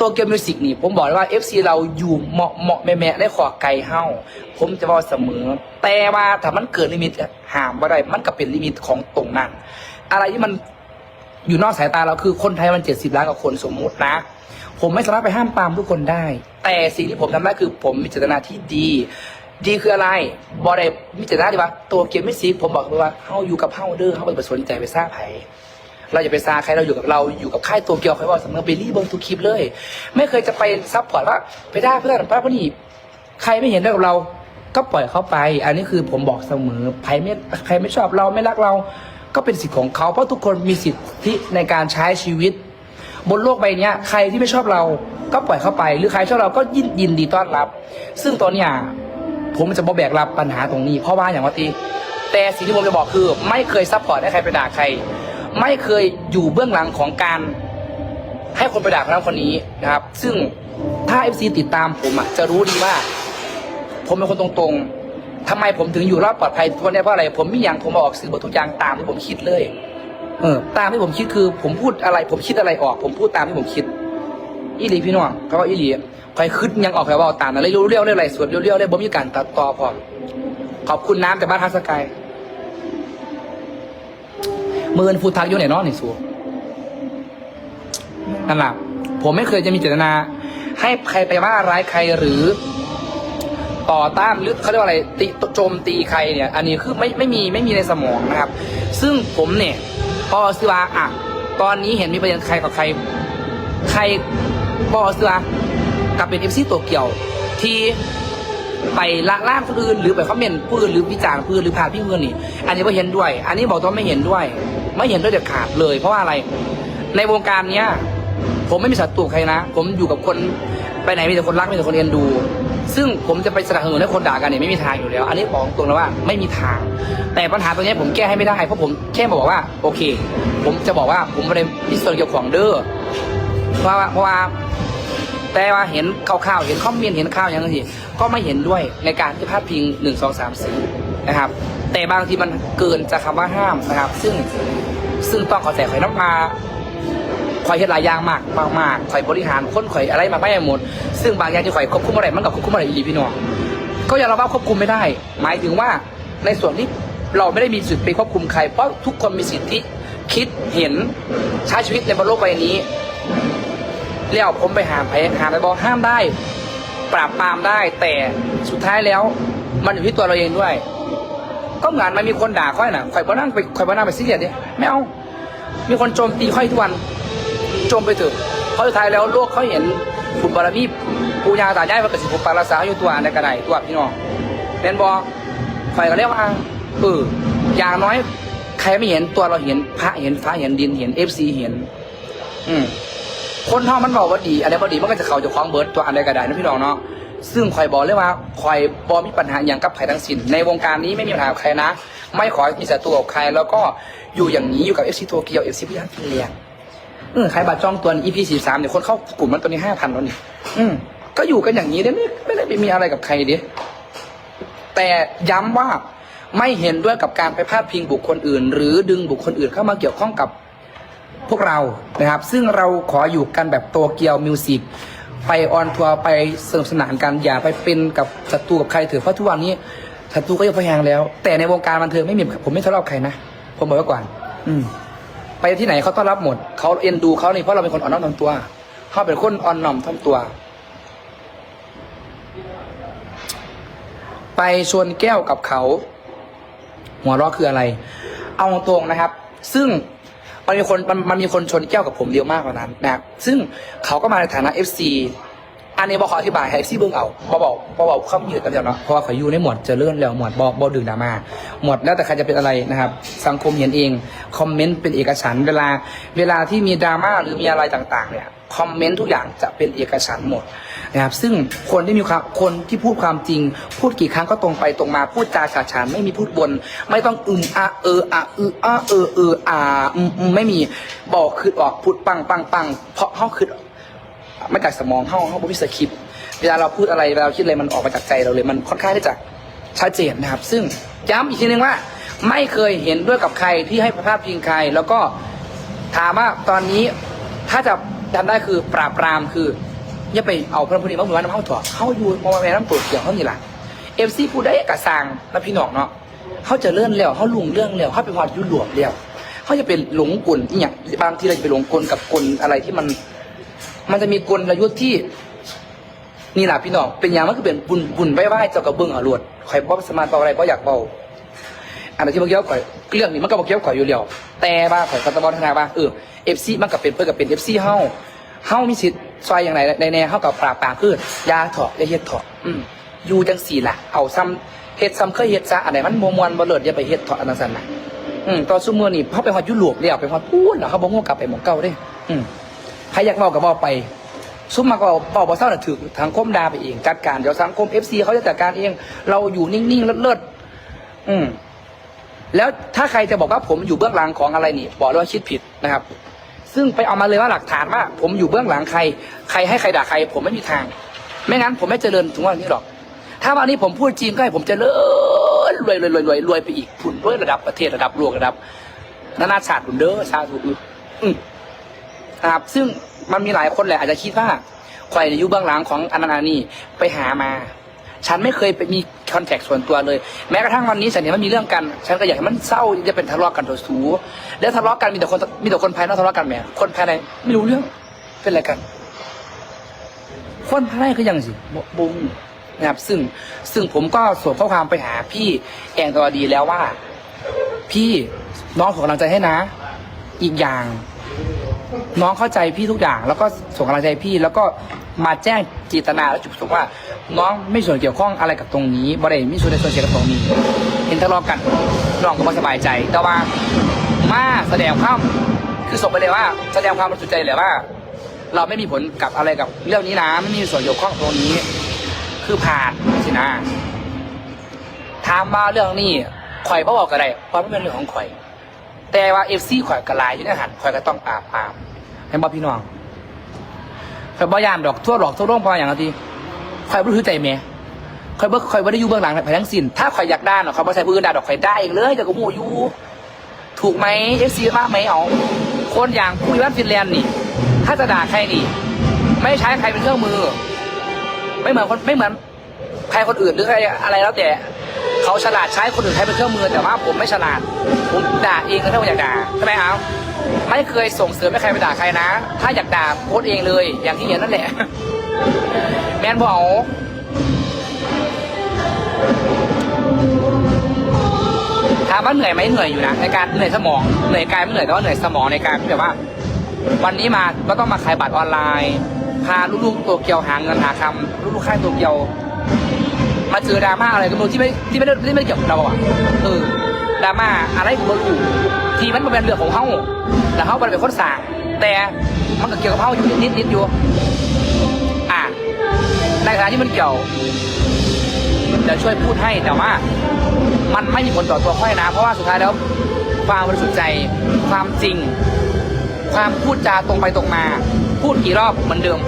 ตัวเกมมิวสิกนี่ ผมบอกเลยว่า FC เราอยู่เหมาะเหมาะแม่แม่ได้ขอไกลเฮ้าผมจะบอกเสมอ แต่ว่าถ้ามันเกินลิมิตห้ามว่าได้มันก็เป็นลิมิตของตรงนั้นอะไรที่มันอยู่นอกสายตาเราคือคนไทยมันเจ็ดสิบล้านกว่าคนสมมุตินะ ผมไม่สามารถไปห้ามปามทุกคนได้ แต่สิ่งที่ผมทำได้คือผมมีเจตนาที่ดี ดีคืออะไรบอได้มีเจตนาดีว่าตัวเกมไม่ซีผมบอกเลยว่าเฮาอยู่กับเฮาเด้อเฮาไปสนใจไปซ่าไผ เราอย่าไปซาใครเราอยู่กับเราอยู่กับค่ายตัวเกียวใครว่าเสมอไปรีบเบิ้งทุกคลิปเลย ไม่เคยจะไปซับพอร์ตว่าไปได้เพื่อนป้าพนี่ใครไม่เห็นด้วยกับเรา ก็ปล่อยเขาไป อันนี้คือผมบอกเสมอใครไม่ใครไม่ชอบเราไม่รักเรา ก็เป็นสิทธิ์ของเขาเพราะทุกคนมีสิทธิในการใช้ชีวิต บนโลกใบนี้ใครที่ไม่ชอบเราก็ปล่อยเข้าไป หรือใครชอบเราก็ยินยินดีต้อนรับ ซึ่งตอนนี้ผมจะบอแบกรับปัญหาตรงนี้เพราะว่าอย่างว่าตีแต่สิ่งที่ผมจะบอกคือ ไม่เคยซัพพอร์ตให้ใครไปด่าใคร ไม่เคยอยู่เบื้องหลังของการให้คนไปด่าคนนั้นคนนี้นะครับ ซึ่งถ้า FC ติดตามผมอะจะรู้ดีว่า ผมเป็นคนตรงๆทำไมผมถึงอยู่รอดปลอดภัยทุกวันนี้เพราะอะไร ผมม่อย่างผมมาออกสื่อบททุกอย่างตามที่ผมคิดเลย เออ ตามที่ผมคิดคือ ผมพูดอะไรผมคิดอะไรออก ผมพูดตามที่ผมคิดอีหลีพี่น้องเขาว่าอีหลีใครขึ้นยังออกใครว่าตามอะไรเรียวๆเรียวอะไรสวดเรียวๆเรียวบ่มีการตัดต่อพอขอบคุณน้ำจากบ้านทักสกาย มือนฟูทักอยู่ไหนนอนนี่สูนั่นแหละผมไม่เคยจะมีเจตนา ให้ใครไปว่าร้ายใครหรือต่อต้านหรือเขาเรียกว่าอะไรติโจมตีใครเนี่ย อันนี้คือไม่ไม่มีไม่มีในสมองนะครับ ซึ่งผมเนี่ยพอซื้อว่าอะตอนนี้เห็นมีประเด็นใครกับใคร ใครบอซื้อว่ากับเป็นเอฟซีตัวเกี่ยว ที่ไปละล่างคนอื่นหรือไปคอมเมนต์ผู้อื่นหรือวิจารณ์ผู้อื่นหรือพาพี่เพื่อนนี่ อันนี้ไม่เห็นด้วย อันนี้บอกตัวไม่เห็นด้วย ไม่เห็นด้วยเด็ดขาดเลย เพราะว่าอะไร ในวงการเนี้ย ผมไม่มีศัตรูใครนะ ผมอยู่กับคนไปไหนมีแต่คนรักมีแต่คนเอ็นดู ซึ่งผมจะไปสนับสนุนให้คนด่ากันเนี่ยไม่มีทางอยู่แล้ว อันนี้บอกตรงแล้วว่าไม่มีทาง แต่ปัญหาตรงนี้ผมแก้ให้ไม่ได้เพราะผมแค่บอกว่าโอเค ผมจะบอกว่าผมไม่ได้พิสูจน์เกี่ยวของเด้อเพราะว่าเพราะว่าแต่ว่าเห็นข่าวๆเห็นคอมเมนต์เห็นข่าวอย่างนี้ก็ไม่เห็นด้วยในการที่พาดพิงหนึ่งสองสามสี่นะครับ แต่บางทีมันเกินจากคำว่าห้ามนะครับ ซึ่งซึ่งต้องเขอแต่ข่อยน้ำปลาข่อยเฮ็ดหลายอย่างมากมากมากข่อยบริหารคนข่อยอะไรมาไม่หมด ซึ่งบางอย่างที่ข่อยควบคุมอะไรมันกับควบคุมอะไรอีพี่น้องก็ยอมรับว่าควบคุมไม่ได้ หมายถึงว่าในส่วนที่เราไม่ได้มีสิทธิ์ไปควบคุมใคร เพราะทุกคนมีสิทธิคิดเห็นใช้ชีวิตในบนโลกใบนี้แล้วผมไปหามไปหามไปบอกห้ามได้ ปราบปรามได้ แต่สุดท้ายแล้วมันอยู่ที่ตัวเราเองด้วย ก็เหมือนมันมีคนด่าค่อยน่ะค่อยบ่นั่งไปค่อยบ่นั่งไปซีเรียสดิไม่เอา มีคนโจมตีค่อยทุกวัน โจมไปเถอะเพราะสุดท้ายแล้วโลกเขาเห็นบุญบารมีปูยาตายายพระกสิบุปปาราสาอยู่ตัวในกระไดตัวพี่น้องเป็นบอข่อยก็เรียกว่าเอออย่างน้อย ใครไม่เห็นตัวเราเห็นพระเห็นฟ้าเห็นดินเห็นเอฟซีเห็น อืมคนท่ามันบอกว่าดีอะไรบ่ดีมันก็จะเข้าจะคล้องเบิร์ดตัวอันใดก็ได้นะพี่น้องเนาะ ซึ่งคอยบอกเลยว่าคอยบอมีปัญหาอย่างกับใครทั้งสิ้นในวงการนี้ไม่มีปัญหากับใครนะ ไม่ขอมีศัตรูกับใคร แล้วก็อยู่อย่างนี้อยู่กับเอฟซีโตเกียวเอฟซีพิยาฟิเลียเออใครบัตรจองตัวอีพีสี่สามเนี่ยคนเข้ากลุ่มมันตัวนี้ห้าพันแล้วนี่อืมก็อยู่กันอย่างนี้ได้ไม่ไม่ได้ไปมีอะไรกับใครดิแต่ย้ำว่าไม่เห็นด้วยกับการไปพาดพิงบุคคลอื่น หรือดึงบุคคลอื่นเข้ามาเกี่ยวข้องกับพวกเรานะครับ ซึ่งเราขออยู่กันแบบโตเกียวมิวสิก ไปออนทัวร์ไปสนุกสนานกันอย่าไปเป็นกับศัตรูกับใครเถอะเพราะทุกวันนี้ศัตรูก็ยังพยายามแล้ว แต่ในวงการบันเทิงไม่มีผมไม่ทะเลาะใครนะผมบอกไว้ก่อน อืม ไปที่ไหนเขาต้อนรับหมดเขาเอ็นดูเขานี่เพราะเราเป็นคนอ่อนน้อมถ่อมตัวเขาเป็นคนอ่อนน้อมถ่อมตัว ไปชวนแก้วกับเขา หัวเราะคืออะไร เอาตรงนะครับ ซึ่ง มันมีคนมันมันมีคนชนแก้วกับผมเดียวมากกว่านั้นนะครับซึ่งเขาก็มาในฐานะ FC อันนี้บอกขออธิบายให้ FC เบิ่งเอาบอบอกบอบอกข้ามยืดกันเดียวเนาะเพราะว่าเขาอยู่ในหมวดเจะเลื่อนแล้วหมวดบอบอดึงดราม่าหมวดแล้วแต่ใครจะเป็นอะไรนะครับ สังคมเห็นเองคอมเมนต์เป็นเอกฉันท์เวลาเวลาที่มีดราม่าหรือมีอะไรต่างๆเนี่ยคอมเมนต์ทุกอย่างจะเป็นเอกฉันท์หมด นะครับซึ่งคนที่มีความคนที่พูดความจริง พูดกี่ครั้งก็ตรงไปตรงมาพูดจาฉาฉานไม่มีพูดบน ไม่ต้องอึมอะเอออะอืออะเออเอออาอืมอืมไม่มีบอกคือออกพูดปังปังปังเพราะเขาคือมาจากสมองเขาเขาบ่มีสคริปเวลาเราพูดอะไรเวลาเราคิดอะไรมันออกมาจากใจเราเลย มันค่อนข้างที่จะชัดเจนนะครับ ซึ่งย้ำอีกทีนึงว่า ไม่เคยเห็นด้วยกับใครที่ให้ภาพพิงใคร แล้วก็ถามว่าตอนนี้ถ้าจะทำได้คือปราบปรามคือ อย่าไปเอาพื่อนผู้นี้มาเหมือนน้ำเข้าถั่วเข้าอยู่มองมาแม่น้ำตัวเกี่ยวเขานี่ล่ะเอฟซีผู้ได้กะสังนะพี่น้องเนาะเขาจะเลื่อนแล้วเขาลุงเรื่องแล้วเขาไปพอดยุโรปแล้วเขาจะเป็นหลงกลนี่อย่างบางทีเราจะไปหลงกลกับกลอะไรที่มัน มันจะมีกลยุทธ์ที่นี่แหละพี่น้องเป็นอย่างมันก็เป็นบุญบุญไหว้เจ้ากระเบื้องอรวดใครบ่สมาธิเบาอะไรบ่อยากเบาอันที่เมื่อกี้ข่อยเรื่องนี้มันก็เมื่อกี้ข่อยอยู่แล้วแต่ว่าข่อยก็ตะบอลทนาว่าเออเอฟซีมันก็เป็นเพื่อกับเป็นเอฟซีเฮา เฮามีสิทธิ์ซอยอย่างไรในแน่เฮากับปราบปรามคือยาเถาะยาเฮ็ดเถาะอืมอยู่จังสี่ล่ะเอาซ้ำเฮ็ดซ้ำเคยเฮ็ดซะอันไหนมันบ่มวนบ่เลิศอย่าไปเฮ็ดเถาะอันนั้นซั่นน่ะอืมตอนซุมื้อนี่เฮาไปฮอดยุโรปแล้วไปฮอดพูนแล้วเขาบ่งูกลับไปหม่องเก่าเด้ อืมใครอยากเว้าก็เว้าไปซุ่มมาก็เป่าบอเศร้าน่ะถือทางคมดาไปเองจัดการเดี๋ยวสังคมเอฟซีเขาจะจัดการเอง เราอยู่นิ่งๆเลิศๆอืมแล้วถ้าใครจะบอกว่าผมอยู่เบื้องหลังของอะไรนี่ บอกเลยว่าคิดผิดนะครับ ซึ่งไปเอามาเลยว่าหลักฐานว่า ผมอยู่เบื้องหลังใคร ใครให้ใครด่าใคร ผมไม่มีทาง ไม่งั้นผมไม่เจริญถึงวันนี้หรอก ถ้าวันนี้ผมพูดจริงก็ให้ผมเจริญรวยรวยรวยรวยรวยไปอีกผุนรวยระดับประเทศระดับโลกระดับ นานาชาติผุนเด้อชาติอื่นอืมนะครับ ซึ่งมันมีหลายคนแหละอาจจะคิดว่าใครเนี่ยอยู่เบื้องหลังของอนันอันนี้ไปหามา ฉันไม่เคยไปมีคอนแทคส่วนตัวเลย แม้กระทั่งวันนี้ฉันเห็นมันมีเรื่องกัน ฉันก็อยากให้มันเศร้าจะเป็นทะเลาะกันโดยสูแล้วทะเลาะกันมีแต่คนมีแต่คนภายนอกทะเลาะกันแหมคนภายในไม่รู้เรื่องเป็นอะไรกัน คนภายในก็ยังสิบบุ้งนะครับซึ่งซึ่งผมก็ส่งข้อความไปหาพี่แองตัวดีแล้วว่า พี่น้องส่งกำลังใจให้นะ อีกอย่าง น้องเข้าใจพี่ทุกอย่าง แล้วก็ส่งกำลังใจพี่ แล้วก็มาแจ้งเจิตนาและจุดประสงค์ว่า น้องไม่ส่วนเกี่ยวข้องอะไรกับตรงนี้บริเวณไม่ส่วนในส่วนเกี่ยวกับตรงนี้ เห็นทะเลาะกันน้องก็ไม่สบายใจ แต่ว่ามาแสดงความคือส่งไปเลยว่า แสดงความบริสุทธิ์ใจเลยว่า เราไม่มีผลกับอะไรกับเรื่องนี้นะไม่มีส่วนเกี่ยวข้องตรงนี้ คือผ่านสินะถามมาเรื่องนี้ข่อยบ่บอกกันได้เพราะมันเป็นเรื่องของข่อย แต่ว่าเอฟซีข่อยกระลายอยู่ในหันข่อยก็ต้องอาบอาม ให้บ่พี่น้องข่อยบ่ยานดอกทั่วดอกทั่วร่วงพออย่างนี้ข่อยบ่รู้ใจแม่ข่อยบ่ข่อยบ่ได้อยู่เบื้องหลังภายทั้งสิ้นถ้าข่อยอยากด้านข่อยบ่ใส่ผู้อื่นด่าดอกข่อยได้เองเลยแต่ก็มูอยู่ถูกไหมเอฟซีมากไหมเอาคนอย่างผู้วิวัฒน์ฟินแลนด์นี่ ถ้าจะด่าใครนี่ ไม่ใช้ใครเป็นเครื่องมือ ไม่เหมือนคนไม่เหมือนใครคนอื่นหรือใครอะไรแล้วแต่เขาฉลาดใช้คนอื่นใช้เป็นเครื่องมือแต่ว่าผมไม่ฉลาด ผมด่าเองก็ถ้าผมอยากด่าใช่ไหมครับ ไม่เคยส่งเสริมให้ใครไปด่าใครนะ ถ้าอยากด่าโพสเองเลย อย่างที่เห็นนั่นแหละ แมนบอกถามว่าเหนื่อยไหมเหนื่อยอยู่นะในการเหนื่อยสมองเหนื่อยกายไม่เหนื่อยแต่ว่าเหนื่อยสมองในการที่แบบว่า วันนี้มาก็ต้องมาขายบัตรออนไลน์ พาลูกๆตัวเกียวหาเงินหาคำลูกๆค่ายตัวเกียว มาเจอดราม่าอะไรก็ไม่รู้ที่ไม่ที่ไม่ได้ที่ไม่ได้เกี่ยวกับเราอะเออดราม่าอะไรก็ไม่รู้ ที่มันเป็นเรื่องของเขาแต่เขาเป็นคนสั่งแต่มันก็เกี่ยวกับเขาอยู่นิดนิดอยู่อะในขณะที่มันเกี่ยวเดี๋ยวช่วยพูดให้แต่ว่า มันไม่มีผลต่อตัวค่อยนะ เพราะว่าสุดท้ายแล้วความบริสุทธิ์ใจความจริง ความพูดจาตรงไปตรงมา พูดกี่รอบเหมือนเดิม